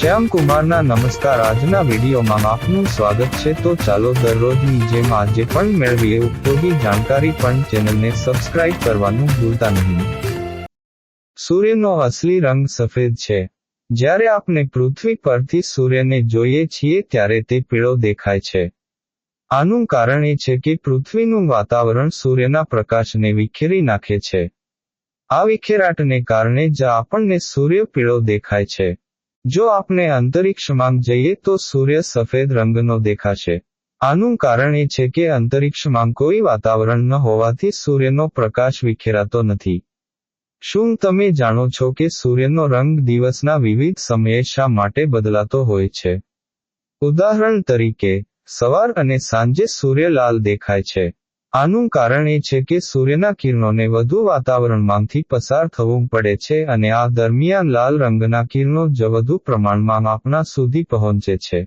શ્યામ કુમારના નમસ્કાર. આજના વિડીયોમાં આપનું સ્વાગત છે. તો ચાલો દરરોજની જેમ આજે પણ મેળવીએ. ઉપયોગી જાણકારી પણ ચેનલને સબસ્ક્રાઇબ કરવાનું ભૂલતા નહીં. સૂર્યનો અસલી રંગ સફેદ છે. જ્યારે આપણે પૃથ્વી પરથી સૂર્યને જોઈએ છીએ ત્યારે તે પીળો દેખાય છે. આનું કારણ એ છે કે પૃથ્વીનું વાતાવરણ સૂર્યના પ્રકાશને વિખેરી નાખે છે. આ વિખેરાટને કારણે જ આપણને સૂર્ય પીળો દેખાય છે. જો આપણે અંતરિક્ષમાં જઈએ તો સૂર્ય સફેદ રંગનો દેખાશે. આનું કારણ એ છે કે અંતરિક્ષમાં કોઈ વાતાવરણ ન હોવાથી સૂર્યનો પ્રકાશ વિખેરાતો નથી. શું તમે જાણો છો કે સૂર્યનો રંગ દિવસના વિવિધ સમયે શા માટે બદલાતો હોય છે? ઉદાહરણ તરીકે, સવાર અને સાંજે સૂર્ય લાલ દેખાય છે. આનું કારણ એ છે કે સૂર્યના કિરણોને વધુ વાતાવરણમાંથી પસાર થવું પડે છે અને આ દરમિયાન લાલ રંગના કિરણો જ વધુ પ્રમાણમાં આપણા સુધી પહોંચે છે.